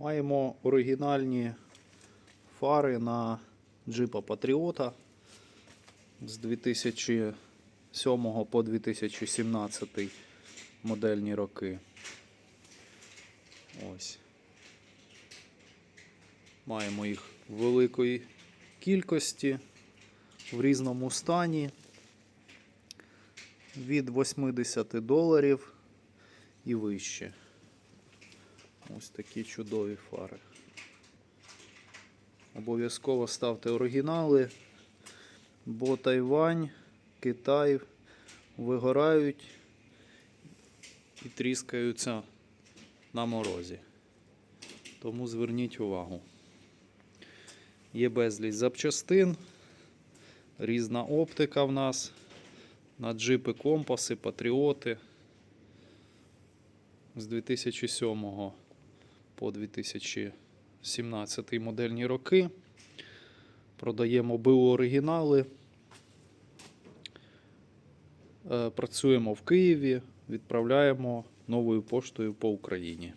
Маємо оригінальні фари на джипа Патріота з 2007 по 2017 модельні роки. Ось. Маємо їх великої кількості в різному стані від 80 доларів і вище. Ось такі чудові фари. Обов'язково ставте оригінали, бо Тайвань, Китай вигорають і тріскаються на морозі. Тому зверніть увагу. Є безліч запчастин, різна оптика в нас на джипи, компаси, патріоти. З 2007 по 2017 модельні роки. Продаємо БУ оригінали. Е, Працюємо в Києві, відправляємо новою поштою по Україні.